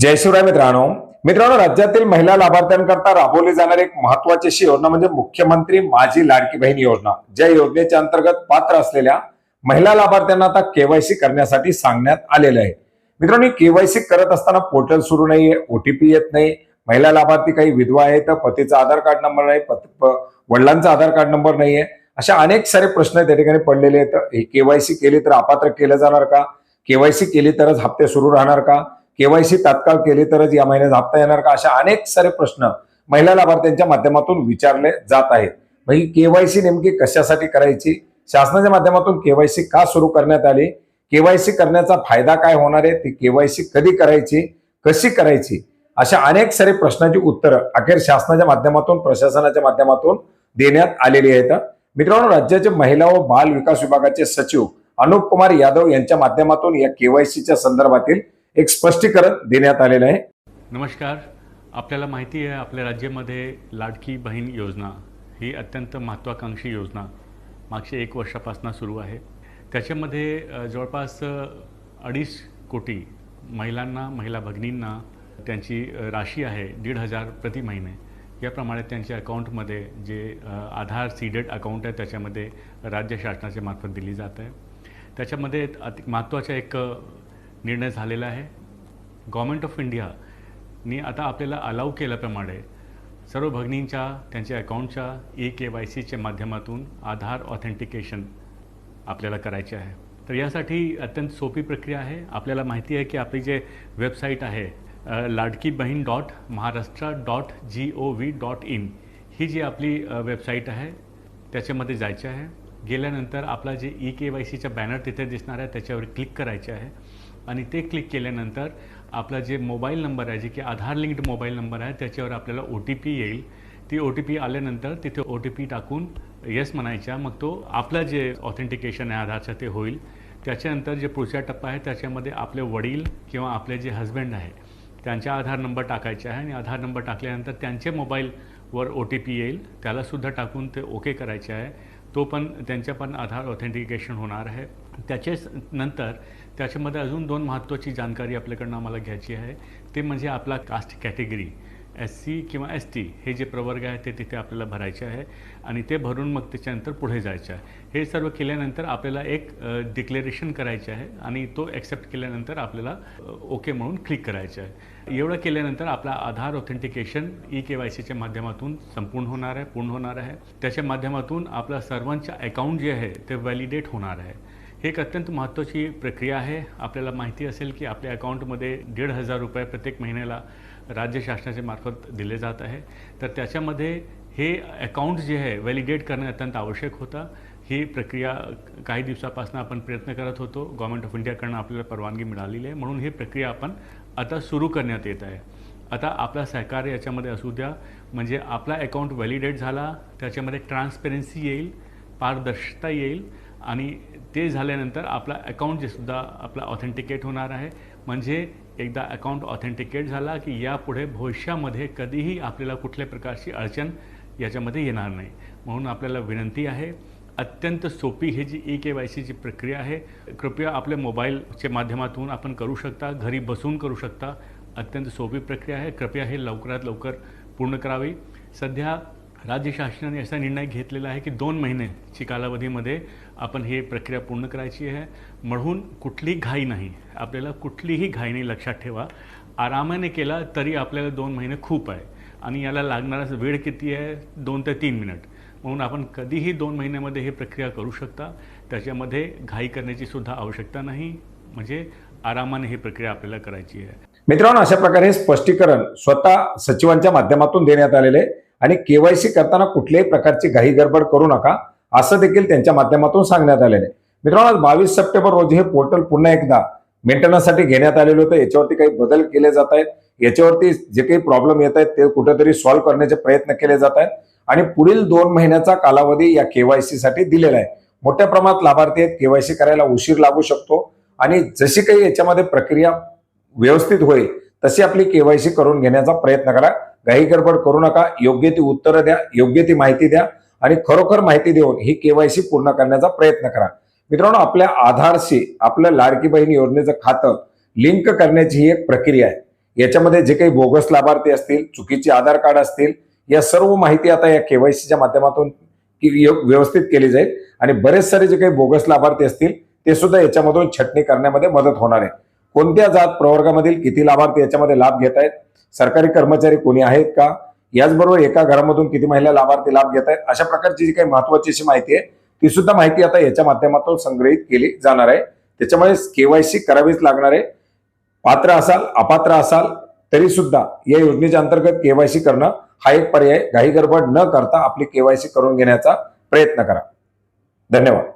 जय शिवराय मित्रांनो. मित्रांनो राज्यातील महिला लाभार्थ्यांकरता राबवली जाणारी एक महत्वाची अशी योजना म्हणजे मुख्यमंत्री माझी लाडकी बहीण योजना. ज्या योजनेच्या अंतर्गत पात्र असलेल्या महिला लाभार्थ्यांना आता केवायसी करण्यासाठी सांगण्यात आलेलं आहे. मित्रांनो केवायसी करत असताना पोर्टल सुरू नाहीये ओटीपी येत नाही. महिला लाभार्थी काही विधवा आहे तर पतीचा आधार कार्ड नंबर नाही पत- वडिलांचा आधार कार्ड नंबर नाहीये. अशा अनेक सारे प्रश्न त्या ठिकाणी पडलेले आहेत. केवायसी केली तर अपात्र केलं जाणार का? केवायसी केली तरच हप्ते सुरू राहणार का? केवायसी तात्काळ केली तरच या महिन्यात हप्ता येणार का? अशा अनेक सारे प्रश्न महिला लाभार्थ्यांच्या माध्यमातून विचारले जात आहेत. म्हणजे केवायसी नेमकी कशासाठी करायची? शासनाच्या माध्यमातून केवायसी का सुरू करण्यात आली? केवायसी करण्याचा फायदा काय होणार आहे? ती केवायसी कधी करायची? कशी करायची? अशा अनेक सारे प्रश्नांची उत्तरं अखेर शासनाच्या माध्यमातून प्रशासनाच्या माध्यमातून देण्यात आलेली आहेत. मित्रांनो राज्याचे महिला व बाल विकास विभागाचे सचिव अनुप कुमार यादव यांच्या माध्यमातून या केवायसीच्या संदर्भातील एक स्पष्टीकरण देण्यात आलेलं आहे. नमस्कार. आपल्याला माहिती आहे आपल्या राज्यामध्ये लाडकी बहीण योजना ही अत्यंत महत्त्वाकांक्षी योजना मागच्या एक वर्षापासून सुरू आहे. त्याच्यामध्ये जवळपास अडीच कोटी महिलांना महिला भगिनींना त्यांची राशी आहे दीड हजार प्रति महिने. याप्रमाणे त्यांच्या अकाउंटमध्ये जे आधार सीडेड अकाउंट आहे त्याच्यामध्ये राज्य शासनाच्या मार्फत दिली जात आहे. त्याच्यामध्ये अति महत्त्वाचा एक निर्णय झालेला आहे. गव्हर्मेंट ऑफ इंडियानी आता आपल्याला अलाव केल्याप्रमाणे सर्व भगिनींच्या त्यांच्या अकाउंटच्या ई के वाय सीच्या माध्यमातून आधार ऑथेंटिकेशन आपल्याला करायचे आहे. तर यासाठी अत्यंत सोपी प्रक्रिया आहे. आपल्याला माहिती आहे की आपली जे वेबसाईट आहे Ladki Bahin dot Maharashtra dot G O V dot in ही जी आपली वेबसाईट आहे त्याच्यामध्ये जायचे आहे. गेल्यानंतर आपला जे ई के वाय सीचा बॅनर तिथे दिसणार आहे त्याच्यावर क्लिक करायचे आहे. आणि ते क्लिक केल्यानंतर आपला जे मोबाईल नंबर आहे जे की आधार लिंक्ड मोबाईल नंबर आहे त्याच्यावर आपल्याला ओ टी पी येईल. ती ओ टी पी आल्यानंतर तिथे ओ टी पी टाकून येस म्हणायच्या मग तो आपला जे ऑथेंटिकेशन आहे आधारचं ते होईल. त्याच्यानंतर जे पुढचा टप्पा आहे त्याच्यामध्ये आपले वडील किंवा आपले जे हस्बंड आहे त्यांचा आधार नंबर टाकायचा आहे आणि आधार नंबर टाकल्यानंतर त्यांचे मोबाईलवर ओ टी पी येईल. त्यालासुद्धा टाकून ते ओके करायचे आहे. तो पण त्यांच्या पण आधार ऑथेंटिकेशन होणार आहे. त्याचेच नंतर त्याच्यामध्ये अजून दोन महत्त्वाची जानकारी आपल्याकडनं आम्हाला घ्यायची आहे. ते म्हणजे आपला कास्ट कॅटेगरी एस सी किंवा एस टी हे जे प्रवर्ग आहे ते तिथे आपल्याला भरायचे आहे आणि ते भरून मग त्याच्यानंतर पुढे जायचं आहे. हे सर्व केल्यानंतर आपल्याला एक डिक्लेरेशन करायचे आहे आणि तो ॲक्सेप्ट केल्यानंतर आपल्याला ओके म्हणून क्लिक करायचं आहे. एवढं केल्यानंतर आपला Aadhaar authentication E K Y सीच्या माध्यमातून संपूर्ण होणार आहे पूर्ण होणार आहे. त्याच्या माध्यमातून आपला सर्वांच्या अकाउंट जे आहे ते व्हॅलिडेट होणार आहे. ही एक अत्यंत महत्त्वाची प्रक्रिया आहे. आपल्याला माहिती असेल की आपल्या अकाउंटमध्ये दीड हजार रुपये प्रत्येक महिन्याला राज्य शासनाच्या मार्फत दिले जात आहे. तर त्याच्यामध्ये हे अकाउंट जे आहे व्हॅलिडेट करणे अत्यंत आवश्यक होतं. ही प्रक्रिया काही दिवसापासून आपण प्रयत्न करत होतो. गव्हर्मेंट ऑफ इंडियाकडनं आपल्याला परवानगी मिळालेली आहे. म्हणून ही प्रक्रिया आपण आता सुरू करण्यात येत आहे. आता आपला सहकार्य याच्यामध्ये असू द्या म्हणजे आपला अकाउंट व्हॅलिडेट झाला त्याच्यामध्ये ट्रान्सपेरन्सी येईल पारदर्शकता येईल आणि ते झाल्यानंतर आपला अकाउंट जे सुद्धा आपला ऑथेंटिकेट होणार आहे म्हणजे एकदा अकाउंट ऑथेंटिकेट झाला की यापुढे भविष्यामध्ये कधीही आपल्याला कुठल्या प्रकारची अडचण याच्यामध्ये येणार नाही. म्हणून आपल्याला विनंती आहे अत्यंत सोपी ही जी ई के वाय सीची प्रक्रिया आहे कृपया आपल्या मोबाईलच्या माध्यमातून आपण करू शकता घरी बसून करू शकता. अत्यंत सोपी प्रक्रिया आहे. कृपया हे लवकरात लवकर पूर्ण करावी. सध्या राज्य शासनाने असा निर्णय घेतलेला आहे की दोन महिन्याची कालावधीमध्ये आपण ही प्रक्रिया पूर्ण करायची आहे. म्हणून कुठलीही घाई नाही. आपल्याला कुठलीही घाई नाही लक्षात ठेवा. आरामाने केला तरी आपल्याला दोन महिने खूप आहे. आणि याला लागणारा वेळ किती आहे? दोन ते तीन मिनिट. म्हणून आपण कधीही दोन महिन्यामध्ये ही प्रक्रिया करू शकता. त्याच्यामध्ये घाई करण्याची सुद्धा आवश्यकता नाही. म्हणजे आरामाने ही प्रक्रिया आपल्याला करायची आहे. मित्रांनो अशा प्रकारे हे स्पष्टीकरण स्वतः सचिवांच्या माध्यमातून देण्यात आलेले आहे. आणि केवायसी करताना कुठल्याही प्रकारची घाई गडबड करू नका असं देखील त्यांच्या माध्यमातून सांगण्यात आलेलं आहे. मित्रांनो आज बावीस सप्टेंबर रोजी हे पोर्टल पुन्हा एकदा मेंटेनन्ससाठी घेण्यात आलेलं होतं. याच्यावरती काही बदल केले जात आहेत. याच्यावरती जे काही प्रॉब्लेम येत आहेत ते कुठेतरी सॉल्व्ह करण्याचे प्रयत्न केले जात आहेत. आणि पुढील दोन महिन्याचा कालावधी या केवायसी साठी दिलेला आहे. मोठ्या प्रमाणात लाभार्थी आहेत. केवायसी करायला उशीर लागू शकतो. आणि जशी काही याच्यामध्ये प्रक्रिया व्यवस्थित होईल तशी आपली केवायसी करून घेण्याचा प्रयत्न करा. घाई गडबड करू नका. योग्य ती उत्तरं द्या योग्य ती माहिती द्या आणि खरोखर माहिती देऊन ही केवायसी पूर्ण करण्याचा प्रयत्न करा. मित्रांनो आपल्या आधारशी आपलं लाडकी बहीण योजनेचं खातं लिंक करण्याची ही एक प्रक्रिया आहे. याच्यामध्ये जे काही बोगस लाभार्थी असतील चुकीचे आधार कार्ड असतील या सर्व माहिती आता या केवायसीच्या माध्यमातून य- व्यवस्थित केली जाईल. आणि बरेच सारे जे काही बोगस लाभार्थी असतील ते सुद्धा याच्यामधून छटणी करण्यामध्ये मदत होणार आहे. कोणत्या जात प्रवर्गामधील किती लाभार्थी याच्यामध्ये लाभ घेत आहेत? सरकारी कर्मचारी कोणी आहेत का? याचबरोबर एका घरामधून किती महिला लाभार्थी लाभ घेत आहेत? अशा प्रकारची जी काही महत्वाची अशी माहिती आहे ती सुद्धा माहिती आता याच्या माध्यमातून संग्रहित केली जाणार आहे. त्याच्यामुळे केवायसी करावीच लागणार आहे. पात्र असाल अपात्र असाल तरी सुद्धा या योजनेच्या अंतर्गत केवायसी करणं हा एक पर्याय. घाई गडबड न करता आपली केवायसी करून घेण्याचा प्रयत्न करा. धन्यवाद.